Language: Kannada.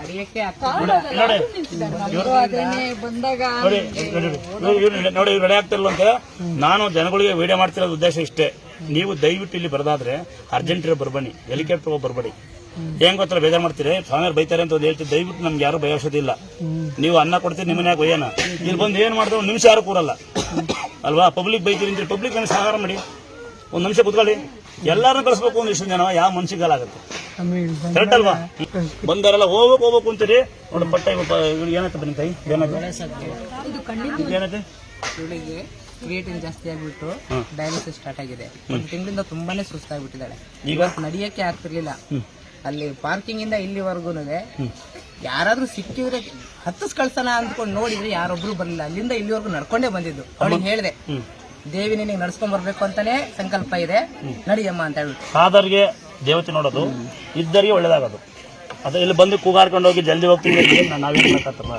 ನಡೆಯಕ್ಕೆ ನೋಡಿ ಇವ್ರು ರೆಡಿ ಆಗ್ತಿಲ್ಲ ಅಂತ ನಾನು ಜನಗಳಿಗೆ ವಿಡಿಯೋ ಮಾಡ್ತಿರೋದು ಉದ್ದೇಶ ಇಷ್ಟೇ. ನೀವು ದಯವಿಟ್ಟು ಇಲ್ಲಿ ಬರದಾದ್ರೆ ಅರ್ಜೆಂಟ್ ಇರೋ ಬರ್ಬನ್ನಿ. ಹೆಲಿಕಾಪ್ಟರ್ ಹೋಗಿ ಹೆಂಗ್ ಏನ್ ಗೊತ್ತಲ್ಲ ಬೇಜಾರ್ ಮಾಡ್ತೀರಿ? ಸ್ವಾಮಿಯವ್ರು ಬೈತಾರೆ ಅಂತ ಒಂದು ಹೇಳ್ತೀವಿ ದಯವಿಟ್ಟು ನಮ್ಗೆ ಯಾರು ಬಯಸೋದಿಲ್ಲ ನೀವು ಅನ್ನ ಕೊಡ್ತೀರಿ ನಿಮ್ಮನೆ ಯಾಕೆ ಇಲ್ಲಿ ಬಂದು ಏನ್ ಮಾಡಿದ್ರೆ ಒಂದು ನಿಮಿಷ ಯಾರು ಕೂರಲ್ಲ. ಅಲ್ವಾ? ಪಬ್ಲಿಕ್ ಬೈತೀರಿ ಅಂತ ಪಬ್ಲಿಕ್ ನನಗೆ ಸಹಕಾರ ಮಾಡಿ. ಒಂದು ನಿಮಿಷ ಕೂತ್ಕೊಳ್ಳಿ. ಎಲ್ಲಾರನ್ನೂ ಕಳಿಸ್ಬೇಕು ಒಂದು ಇಷ್ಟು ಜನ ಯಾವ ಮನ್ಸಿಗಾಲಾಗುತ್ತೆ ಕರೆಕ್ಟ್ ಅಲ್ವಾ? ಬಂದವರೆಲ್ಲ ಹೋಗ್ಬೇಕು ಹೋಗ್ಬೇಕು ಅಂತೀರಿ? ನೋಡಿ ಪಟ್ಟ ಏನಾಯ್ತು ಬನ್ನಿ ತಾಯಿ? ಏನಾಯ್ತು? ಇವಳಿಗೆ ಕ್ರಿಯೇಟಿನ್ ಜಾಸ್ತಿ ಆಗ್ಬಿಟ್ಟು ಡಯಾಲಿಸಿಸ್ ಸ್ಟಾರ್ಟ್ ಆಗಿದೆ. ಒಂದು ತಿಂಗಳಿಂದ ತುಂಬಾನೇ ಸುಸ್ತಾಗ್ಬಿಟ್ಟಿದ್ದಾಳೆ. ಈಗ? ನಡೆಯಕ್ಕೆ ಆಗ್ತಿರ್ಲಿಲ್ಲ. ಅಲ್ಲಿ ಪಾರ್ಕಿಂಗ್ ಇಂದ. ಇಲ್ಲಿವರೆಗೂ ಯಾರಾದ್ರೂ ಸಿಕ್ಕಿದ್ರೆ ಹತ್ತಿಸ್ ಕಳ್ಸೋಣ ಅಂದ್ಕೊಂಡು ನೋಡಿದ್ರೆ ಯಾರೊಬ್ರು ಬರಲಿಲ್ಲ. ಅಲ್ಲಿಂದ ಇಲ್ಲಿವರೆಗೂ ನಡ್ಕೊಂಡೇ ಬಂದಿದ್ದು. ಅವಳಿಗೆ ಹೇಳಿದೆ. ದೇವಿ ನಿನಗೆ ನಡ್ಸ್ಕೊಂಡ್ ಬರ್ಬೇಕು ಅಂತಾನೆ ಸಂಕಲ್ಪ ಇದೆ. ನಡಿಯಮ್ಮ ಅಂತ ಹೇಳ್ಬಿಟ್ಟು. ಸಾದರ್ಗೆ ದೇವತೆ ನೋಡೋದು ಇದ್ದರಿಗೆ ಒಳ್ಳೇದಾಗೋದು. ಅದು ಇಲ್ಲಿ ಬಂದು ಕೂಗಾಡ್ಕೊಂಡು ಹೋಗಿ ಜಲ್ದಿ ಹೋಗ್ತೀವಿ ನಾವೇನು ಮಾಡಕತ್ತಲ್ಲ